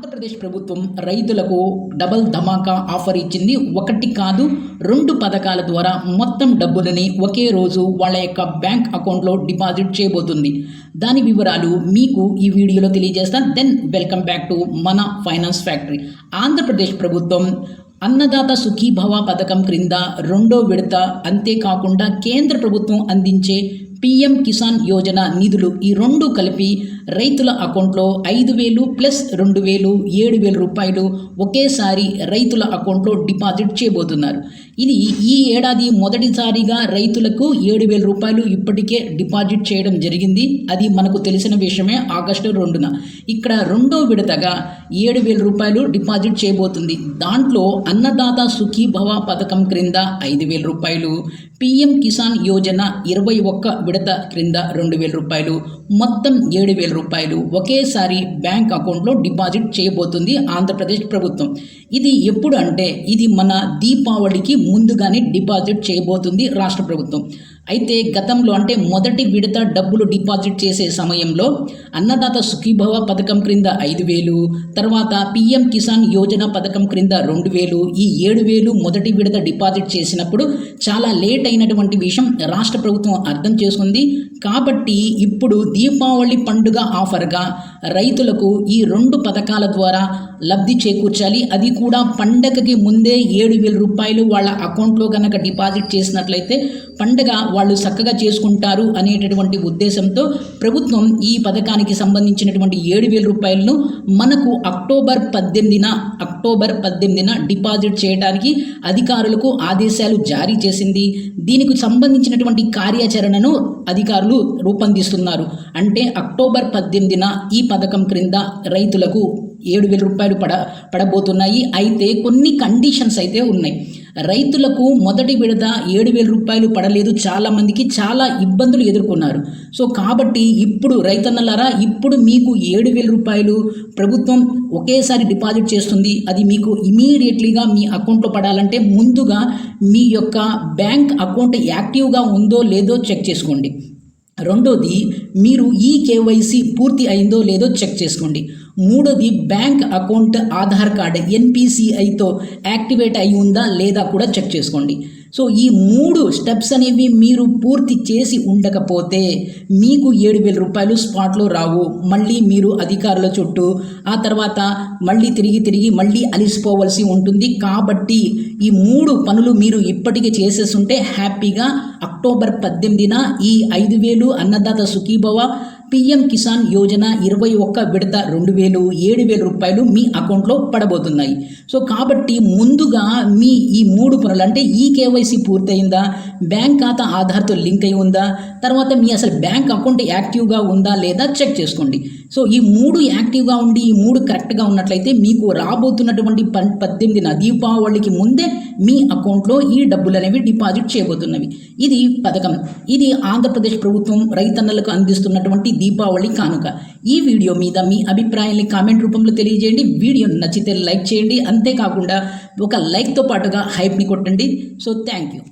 ఆంధ్రప్రదేశ్ ప్రభుత్వం రైతులకు డబల్ ధమాకా ఆఫర్ ఇచ్చింది. ఒకటి కాదు రెండు పథకాల ద్వారా మొత్తం డబ్బులని ఒకే రోజు వాళ్ళ యొక్క బ్యాంక్ అకౌంట్లో డిపాజిట్ చేయబోతుంది. దాని వివరాలు మీకు ఈ వీడియోలో తెలియజేస్తాను. దెన్ వెల్కమ్ బ్యాక్ టు మన ఫైనాన్స్ ఫ్యాక్టరీ. ఆంధ్రప్రదేశ్ ప్రభుత్వం అన్నదాత సుఖీభవ పథకం క్రింద రెండో విడత అంతేకాకుండా కేంద్ర ప్రభుత్వం అందించే పిఎం కిసాన్ యోజన నిధులు ఈ రెండు కలిపి రైతుల అకౌంట్లో ఐదు వేలు ప్లస్ రెండు వేలు ఏడు వేల రూపాయలు ఒకేసారి రైతుల అకౌంట్లో డిపాజిట్ చేయబోతున్నారు. ఇది ఈ ఏడాది మొదటిసారిగా రైతులకు ఏడు వేల రూపాయలు ఇప్పటికే డిపాజిట్ చేయడం జరిగింది. అది మనకు తెలిసిన విషయమే ఆగస్టు రెండున. ఇక్కడ రెండో విడతగా ఏడు వేల రూపాయలు డిపాజిట్ చేయబోతుంది. దాంట్లో అన్నదాత సుఖీభవ పథకం క్రింద ఐదు వేల రూపాయలు పిఎం కిసాన్ యోజన ఇరవై ఒక్క విడత క్రింద రెండు వేల రూపాయలు మొత్తం ఏడు వేల రూపాయలు ఒకేసారి బ్యాంక్ అకౌంట్లో డిపాజిట్ చేయబోతుంది ఆంధ్రప్రదేశ్ ప్రభుత్వం. ఇది ఎప్పుడు అంటే ఇది మన దీపావళికి ముందుగానే డిపాజిట్ చేయబోతుంది రాష్ట్ర ప్రభుత్వం. అయితే గతంలో అంటే మొదటి విడత డబ్బులు డిపాజిట్ చేసే సమయంలో అన్నదాత సుఖీభవ పథకం క్రింద ఐదు వేలు తర్వాత పిఎం కిసాన్ యోజన పథకం క్రింద రెండు వేలు ఈ ఏడు వేలు మొదటి విడత డిపాజిట్ చేసినప్పుడు చాలా లేట్ అయినటువంటి విషయం రాష్ట్ర ప్రభుత్వం అర్థం చేసుకుంది. కాబట్టి ఇప్పుడు దీపావళి పండుగ ఆఫర్గా రైతులకు ఈ రెండు పథకాల ద్వారా లబ్ధి చేకూర్చాలి. అది కూడా పండగకి ముందే ఏడు వేల రూపాయలు వాళ్ళ అకౌంట్లో కనుక డిపాజిట్ చేసినట్లయితే పండగ వాళ్ళు చక్కగా చేసుకుంటారు అనేటటువంటి ఉద్దేశంతో ప్రభుత్వం ఈ పథకానికి సంబంధించినటువంటి ఏడు వేల రూపాయలను మనకు అక్టోబర్ పద్దెనిమిదిన అక్టోబర్ పద్దెనిమిదిన డిపాజిట్ చేయడానికి అధికారులకు ఆదేశాలు జారీ చేసింది. దీనికి సంబంధించినటువంటి కార్యాచరణను అధికారులు రూపొందిస్తున్నారు. అంటే అక్టోబర్ పద్దెనిమిదిన ఈ పథకం క్రింద రైతులకు ఏడు వేల రూపాయలు పడ పడబోతున్నాయి. అయితే కొన్ని కండిషన్స్ అయితే ఉన్నాయి. రైతులకు మొదటి విడత ఏడు వేల రూపాయలు పడలేదు. చాలామందికి చాలా ఇబ్బందులు ఎదుర్కొన్నారు. సో కాబట్టి ఇప్పుడు రైతన్నలారా ఇప్పుడు మీకు ఏడు వేల రూపాయలు ప్రభుత్వం ఒకేసారి డిపాజిట్ చేస్తుంది. అది మీకు ఇమీడియట్లీగా మీ అకౌంట్లో పడాలంటే ముందుగా మీ యొక్క బ్యాంక్ అకౌంట్ యాక్టివ్గా ఉందో లేదో చెక్ చేసుకోండి. రెండోది మీరు ఈ కేవైసీ పూర్తి అయిందో లేదో చెక్ చేసుకోండి. మూడోది బ్యాంక్ అకౌంట్ ఆధార్ కార్డ్ ఎన్పిసిఐతో యాక్టివేట్ అయి ఉందా లేదా కూడా చెక్ చేసుకోండి. సో ఈ మూడు స్టెప్స్ అనేవి మీరు పూర్తి చేసి ఉండకపోతే మీకు ఏడు వేల రూపాయలు స్పాట్లో రావు. మళ్ళీ మీరు అధికారుల చుట్టూ ఆ తర్వాత మళ్ళీ తిరిగి తిరిగి మళ్ళీ అలిసిపోవలసి ఉంటుంది. కాబట్టి ఈ మూడు పనులు మీరు ఇప్పటికే చేసేస్తుంటే హ్యాపీగా అక్టోబర్ పద్దెనిమిదిన ఈ ఐదు వేలు అన్నదాత సుఖీభవ పిఎం కిసాన్ యోజన ఇరవై ఒక్క విడత రెండు వేలు ఏడు వేల రూపాయలు మీ అకౌంట్లో పడబోతున్నాయి. సో కాబట్టి ముందుగా మీ ఈ మూడు పనులు అంటే ఈ కేవైసీ పూర్తయిందా? బ్యాంక్ ఖాతా ఆధార్తో లింక్ అయి ఉందా? తర్వాత మీ అసలు బ్యాంక్ అకౌంట్ యాక్టివ్గా ఉందా లేదా చెక్ చేసుకోండి. సో ఈ మూడు యాక్టివ్గా ఉండి ఈ మూడు కరెక్ట్గా ఉన్నట్లయితే మీకు రాబోతున్నటువంటి పన్ పద్దెనిమిదిన దీపావళికి ముందే మీ అకౌంట్లో ఈ డబ్బులు అనేవి డిపాజిట్ చేయబోతున్నవి. ఇది పథకం. ఇది ఆంధ్రప్రదేశ్ ప్రభుత్వం రైతన్నలకు అందిస్తున్నటువంటి దీపావళి కానుక. ఈ వీడియో మీద మీ అభిప్రాయాన్ని కామెంట్ రూపంలో తెలియజేయండి. వీడియో నచ్చితే లైక్ చేయండి. అంతేకాకుండా ఒక లైక్తో పాటుగా హైప్ని కొట్టండి. So thank you.